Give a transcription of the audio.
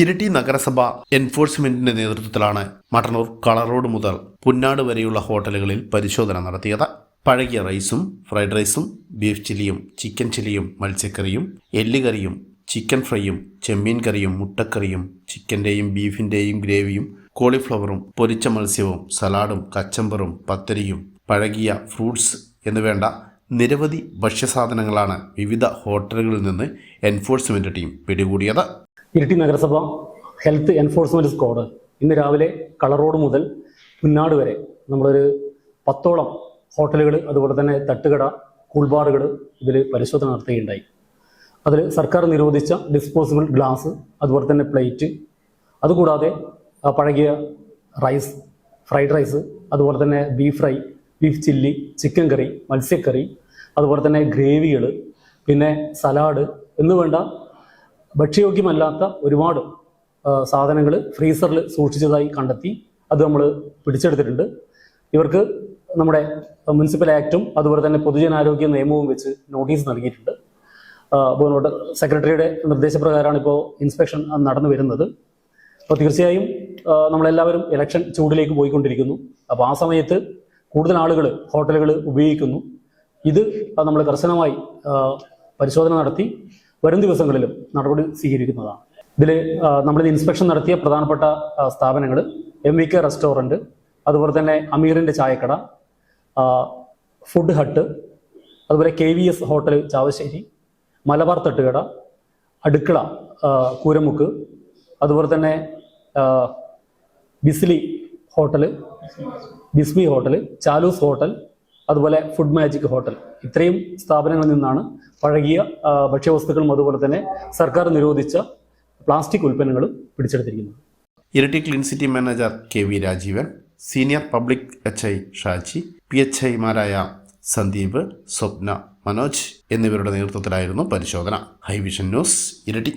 ഇരിട്ടി നഗരസഭ എൻഫോഴ്സ്മെന്റിന്റെ നേതൃത്വത്തിലാണ് മട്ടന്നൂർ കളറോഡ് മുതൽ പുന്നാട് വരെയുള്ള ഹോട്ടലുകളിൽ പരിശോധന നടത്തിയത്. പഴകിയ റൈസും ഫ്രൈഡ് റൈസും ബീഫ് ചില്ലിയും ചിക്കൻ ചില്ലിയും മത്സ്യക്കറിയും എല്ലുകറിയും ചിക്കൻ ഫ്രൈയും ചെമ്മീൻ കറിയും മുട്ടക്കറിയും ചിക്കന്റെയും ബീഫിന്റെയും ഗ്രേവിയും കോളിഫ്ലവറും പൊരിച്ച മത്സ്യവും സലാഡും കച്ചമ്പറും പത്തരിയും പഴകിയ ഫ്രൂട്ട്സ് എന്നുവേണ്ട നിരവധി ഭക്ഷ്യസാധനങ്ങളാണ് വിവിധ ഹോട്ടലുകളിൽ നിന്ന് എൻഫോഴ്സ്മെന്റ് ടീം പിടികൂടിയത്. ഇരിട്ടി നഗരസഭ ഹെൽത്ത് എൻഫോഴ്സ്മെന്റ് സ്ക്വാഡ് ഇന്ന് രാവിലെ കളർ റോഡ് മുതൽ പുന്നാട് വരെ നമ്മളൊരു പത്തോളം ഹോട്ടലുകൾ അതുപോലെ തന്നെ തട്ടുകട കൂൾബാറുകൾ ഇതിൽ പരിശോധന നടത്തുകയുണ്ടായി. അതിൽ സർക്കാർ നിരോധിച്ച ഡിസ്പോസിബിൾ ഗ്ലാസ് അതുപോലെ തന്നെ പ്ലേറ്റ് അതുകൂടാതെ പഴകിയ റൈസ് ഫ്രൈഡ് റൈസ് അതുപോലെ തന്നെ beef fry beef chilli chicken curry മത്സ്യക്കറി അതുപോലെ തന്നെ ഗ്രേവികൾ പിന്നെ സലാഡ് എന്ന് വേണ്ട ഭക്ഷ്യയോഗ്യമല്ലാത്ത ഒരുപാട് സാധനങ്ങൾ ഫ്രീസറിൽ സൂക്ഷിച്ചതായി കണ്ടെത്തി. അത് നമ്മൾ പിടിച്ചെടുത്തിട്ടുണ്ട്. ഇവർക്ക് നമ്മുടെ മുനിസിപ്പൽ ആക്ടും അതുപോലെ തന്നെ പൊതുജനാരോഗ്യ നിയമവും വെച്ച് നോട്ടീസ് നൽകിയിട്ടുണ്ട്. ബഹുമാനപ്പെട്ട സെക്രട്ടറിയുടെ നിർദ്ദേശപ്രകാരമാണ് ഇപ്പോൾ ഇൻസ്പെക്ഷൻ നടന്നു വരുന്നത്. അപ്പോൾ തീർച്ചയായും നമ്മളെല്ലാവരും ഇലക്ഷൻ ചൂടിലേക്ക് പോയിക്കൊണ്ടിരിക്കുന്നു. അപ്പോൾ ആ സമയത്ത് കൂടുതൽ ആളുകൾ ഹോട്ടലുകൾ ഉപയോഗിക്കുന്നു. ഇത് നമ്മൾ കർശനമായി പരിശോധന നടത്തി. വരും ദിവസങ്ങളിലും നടപടി സ്വീകരിക്കുന്നതാണ്. ഇതിൽ നമ്മൾ ഇൻസ്പെക്ഷൻ നടത്തിയ പ്രധാനപ്പെട്ട സ്ഥാപനങ്ങൾ എം വി കെ റെസ്റ്റോറന്റ് അതുപോലെ തന്നെ അമീറിന്റെ ചായക്കട ഫുഡ് ഹട്ട് അതുപോലെ K V S hotel Chavassery Malabar തട്ടുകട അടുക്കള കൂരമുക്ക് അതുപോലെ തന്നെ ബിസ്ലി hotel Bismi hotel Chaloos hotel അതുപോലെ ഫുഡ് മാജിക് ഹോട്ടൽ ഇത്രയും സ്ഥാപനങ്ങളിൽ നിന്നാണ് പഴകിയ ഭക്ഷ്യവസ്തുക്കളും അതുപോലെ തന്നെ സർക്കാർ നിരോധിച്ച പ്ലാസ്റ്റിക് ഉൽപ്പന്നങ്ങളും പിടിച്ചെടുത്തിരിക്കുന്നത്. ഇരട്ടി clean city manager K V Rajeevan senior public H I Shaji P H ഐമാരായ സന്ദീപ് സ്വപ്ന മനോജ് എന്നിവരുടെ നേതൃത്വത്തിലായിരുന്നു പരിശോധന. ഹൈവിഷൻ ന്യൂസ് ഇരട്ടി